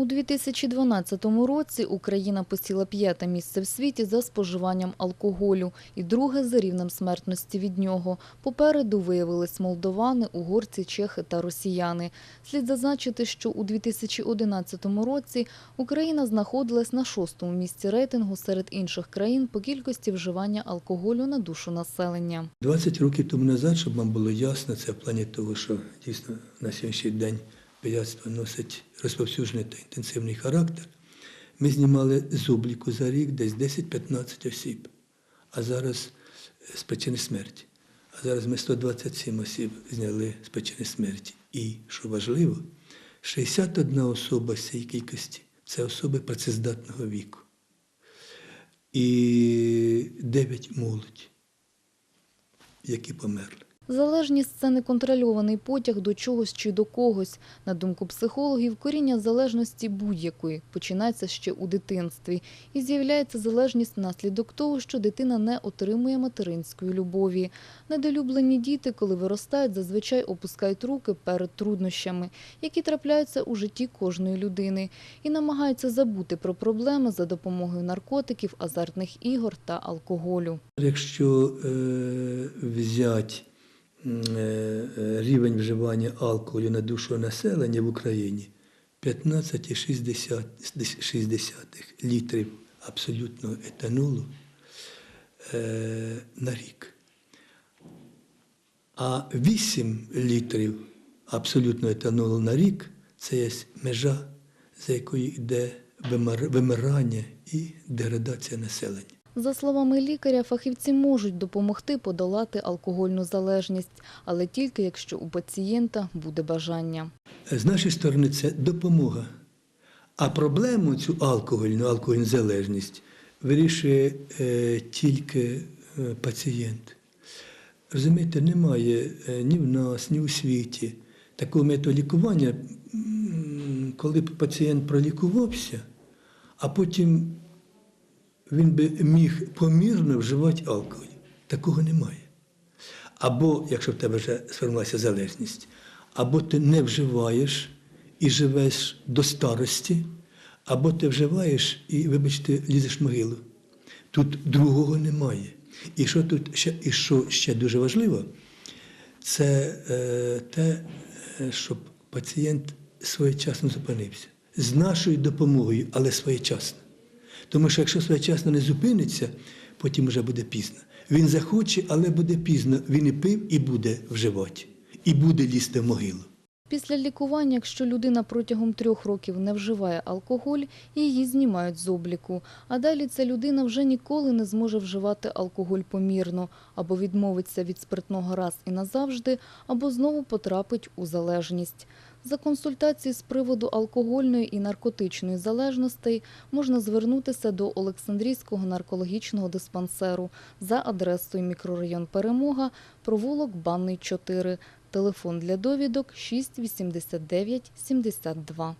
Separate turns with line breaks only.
У 2012 році Україна посіла п'яте місце в світі за споживанням алкоголю і друге за рівнем смертності від нього. Попереду виявились молдовани, угорці, чехи та росіяни. Слід зазначити, що у 2011 році Україна знаходилась на шостому місці рейтингу серед інших країн по кількості вживання алкоголю на душу населення.
20 років тому назад, щоб вам було ясно, це в плані того, що дійсно на сьогоднішній день пияцтво носить розповсюджений та інтенсивний характер. Ми знімали з обліку за рік десь 10-15 осіб, а зараз е, з причини смерті. А зараз ми 127 осіб зняли з причини смерті. І, що важливо, 61 особа з цієї кількості це особи працездатного віку. І 9 молодь які померли.
Залежність – це неконтрольований потяг до чогось чи до когось. На думку психологів, коріння залежності будь-якої починається ще у дитинстві. І з'являється залежність внаслідок того, що дитина не отримує материнської любові. Недолюблені діти, коли виростають, зазвичай опускають руки перед труднощами, які трапляються у житті кожної людини, і намагаються забути про проблеми за допомогою наркотиків, азартних ігор та алкоголю.
Якщо е, взяти рівень вживання алкоголю на душу населення в Україні 15,6 літрів абсолютного етанолу е, на рік. А 8 літрів абсолютного етанолу на рік це є межа, за якою йде вимирання і деградація населення.
За словами лікаря, фахівці можуть допомогти подолати алкогольну залежність, але тільки якщо у пацієнта буде бажання.
З нашої сторони це допомога. А проблему цю алкогольну, алкогольну залежність вирішує е, тільки е, пацієнт. Розумієте, немає е, ні в нас, ні у світі такого методу лікування, коли б пацієнт пролікувався, а потім він би міг помірно вживати алкоголь. Такого немає. Або, якщо в тебе вже сформувалася залежність, або ти не вживаєш і живеш до старості, або ти вживаєш і, вибачте, лізеш в могилу. Тут другого немає. І що тут ще, і що ще дуже важливо, це е, те, е, щоб пацієнт своєчасно зупинився. З нашою допомогою, але своєчасно. Тому що якщо своєчасно не зупиниться, потім вже буде пізно. Він захоче, але буде пізно. Він і пив, і буде вживати, і буде лізти в могилу.
Після лікування, якщо людина протягом трьох років не вживає алкоголь, її знімають з обліку. А далі ця людина вже ніколи не зможе вживати алкоголь помірно, або відмовиться від спиртного раз і назавжди, або знову потрапить у залежність. За консультації з приводу алкогольної і наркотичної залежностей можна звернутися до Олександрійського наркологічного диспансеру за адресою мікрорайон Перемога, провулок Банний 4, телефон для довідок 689 72.